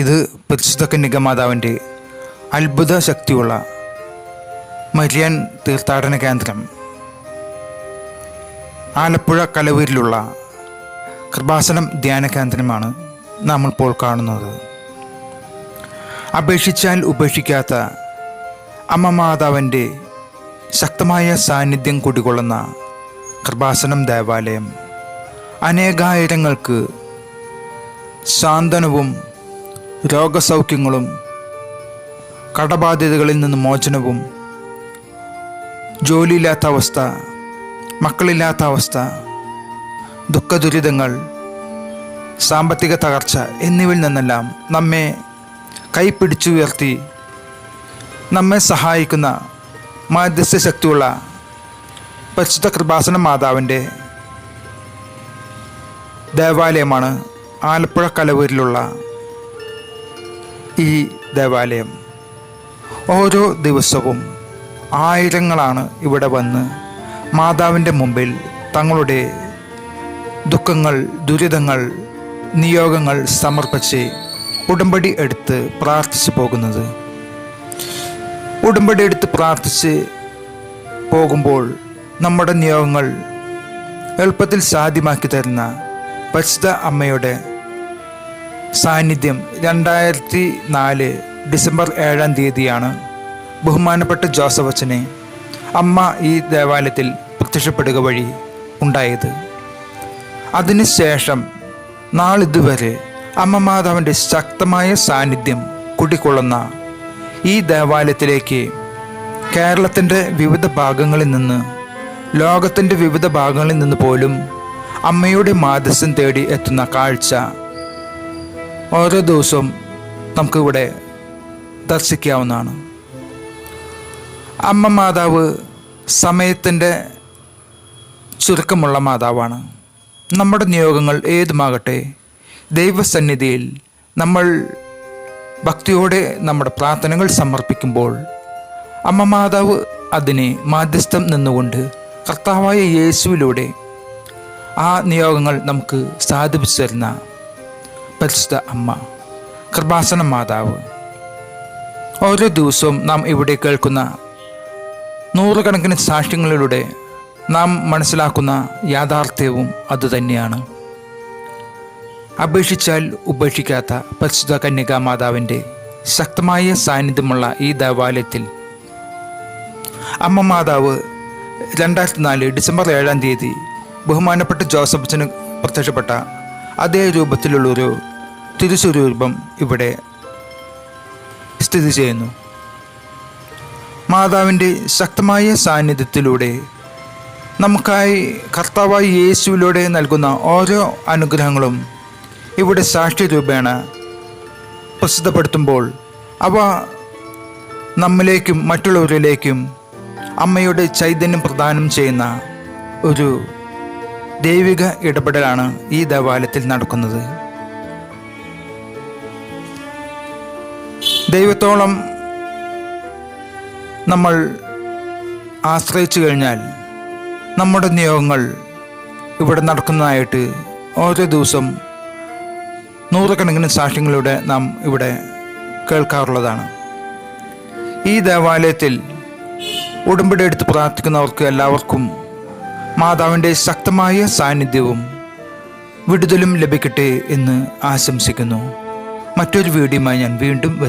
ഇത് പരിശുദ്ധ കന്യകമാതാവിന്റെ അത്ഭുത ശക്തിയുള്ള മരിയൻ തീർത്ഥാടന കേന്ദ്രം. ആലപ്പുഴ കലവൂരിലുള്ള കൃപാസനം ധ്യാന കേന്ദ്രമാണ് നാം ഇപ്പോൾ കാണുന്നത്. അപേക്ഷിച്ചാൽ ഉപേക്ഷിക്കാത്ത അമ്മ മാതാവിന്റെ ശക്തമായ സാന്നിധ്യം കുടികൊള്ളുന്ന കൃപാസനം ദേവാലയം അനേകായിരങ്ങൾക്ക് സാന്ത്വനവും രോഗസൗഖ്യങ്ങളും കടബാധ്യതകളിൽ നിന്ന് മോചനവും ജോലിയില്ലാത്ത അവസ്ഥ മക്കളില്ലാത്ത അവസ്ഥ ദുഃഖദുരിതങ്ങൾ സാമ്പത്തിക തകർച്ച എന്നിവയിൽ നിന്നെല്ലാം നമ്മെ കൈപ്പിടിച്ചുയർത്തി നമ്മെ സഹായിക്കുന്ന മാധ്യസ്ഥ ശക്തിയുള്ള പരിശുദ്ധ കൃപാസന മാതാവിന്റെ ദേവാലയമാണ് ആലപ്പുഴ കലവൂരിലുള്ള ഈ ദേവാലയം. ഓരോ ദിവസവും ആയിരങ്ങളാണ് ഇവിടെ വന്ന് മാതാവിന്റെ മുമ്പിൽ തങ്ങളുടെ ദുഃഖങ്ങൾ ദുരിതങ്ങൾ നിയോഗങ്ങൾ സമർപ്പിച്ച് ഉടമ്പടി എടുത്ത് പ്രാർത്ഥിച്ചു പോകുന്നത്. ഉടമ്പടി എടുത്ത് പ്രാർത്ഥിച്ച് പോകുമ്പോൾ നമ്മുടെ നിയോഗങ്ങൾ എളുപ്പത്തിൽ സാധ്യമാക്കി തരുന്ന പരിശുദ്ധ അമ്മയുടെ സാന്നിധ്യം രണ്ടായിരത്തി നാല് ഡിസംബർ ഏഴാം തീയതിയാണ് ബഹുമാനപ്പെട്ട ജോസഫ് അച്ഛനെ അമ്മ ഈ ദേവാലയത്തിൽ പ്രത്യക്ഷപ്പെടുക വഴി ഉണ്ടായത്. അതിനുശേഷം നാളിതുവരെ അമ്മ മാതാവിന്റെ ശക്തമായ സാന്നിധ്യം കുടികൊള്ളുന്ന ഈ ദേവാലയത്തിലേക്ക് കേരളത്തിന്റെ വിവിധ ഭാഗങ്ങളിൽ നിന്ന് ലോകത്തിന്റെ വിവിധ ഭാഗങ്ങളിൽ നിന്ന് പോലും അമ്മയുടെ മാതസ്യം തേടി എത്തുന്ന കാഴ്ച ഓരോ ദിവസവും നമുക്കിവിടെ ദർശിക്കാവുന്നതാണ്. അമ്മ മാതാവ് സമയത്തിന്റെ ചുരുക്കമുള്ള മാതാവാണ്. നമ്മുടെ നിയോഗങ്ങൾ ഏതുമാകട്ടെ ദൈവസന്നിധിയിൽ നമ്മൾ ഭക്തിയോടെ നമ്മുടെ പ്രാർത്ഥനകൾ സമർപ്പിക്കുമ്പോൾ അമ്മ മാതാവ് അതിനെ മാധ്യസ്ഥം നിന്നുകൊണ്ട് കർത്താവായ യേശുവിലൂടെ ആ നിയോഗങ്ങൾ നമുക്ക് സാധിപ്പിച്ചു തരുന്ന പരിശുദ്ധ അമ്മ കൃപാസന മാതാവ്. ഓരോ ദിവസവും നാം ഇവിടെ കേൾക്കുന്ന നൂറുകണക്കിന് സാക്ഷ്യങ്ങളിലൂടെ നാം മനസ്സിലാക്കുന്ന യാഥാർത്ഥ്യവും അതുതന്നെയാണ്. അപേക്ഷിച്ചാൽ ഉപേക്ഷിക്കാത്ത പരിശുദ്ധ കന്യകാ മാതാവിന്റെ ശക്തമായ സാന്നിധ്യമുള്ള ഈ ദേവാലയത്തിൽ അമ്മ മാതാവ് രണ്ടായിരത്തി നാല് ഡിസംബർ ഏഴാം തീയതി ബഹുമാനപ്പെട്ട ജോസഫിന് പ്രത്യക്ഷപ്പെട്ട അതേ രൂപത്തിലുള്ളൊരു തിരുസ്വരൂപം ഇവിടെ സ്ഥിതി ചെയ്യുന്നു. മാതാവിന്റെ ശക്തമായ സാന്നിധ്യത്തിലൂടെ നമുക്കായി കർത്താവായി യേശുവിലൂടെ നൽകുന്ന ഓരോ അനുഗ്രഹങ്ങളും ഇവിടെ സാക്ഷ്യരൂപേണ പ്രസിദ്ധപ്പെടുത്തുമ്പോൾ അവ നമ്മിലേക്കും മറ്റുള്ളവരിലേക്കും അമ്മയുടെ ചൈതന്യം പ്രദാനം ചെയ്യുന്ന ഒരു ദൈവിക ഇടപെടലാണ് ഈ ദേവാലയത്തിൽ നടക്കുന്നത്. ദൈവത്തോളം നമ്മൾ ആശ്രയിച്ചു കഴിഞ്ഞാൽ നമ്മുടെ നിയോഗങ്ങൾ ഇവിടെ നടക്കുന്നതായിട്ട് ഓരോ ദിവസം നൂറുകണക്കിന് സാക്ഷ്യങ്ങളിലൂടെ നാം ഇവിടെ കേൾക്കാറുള്ളതാണ്. ഈ ദേവാലയത്തിൽ ഉടമ്പടി എടുത്ത് പ്രാർത്ഥിക്കുന്നവർക്ക് എല്ലാവർക്കും മാതാവിന്റെ ശക്തമായ സാന്നിധ്യവും വിടുതലും ലഭിക്കട്ടെ എന്ന് ആശംസിക്കുന്നു. മറ്റൊരു വീഡിയോയുമായി ഞാൻ വീണ്ടും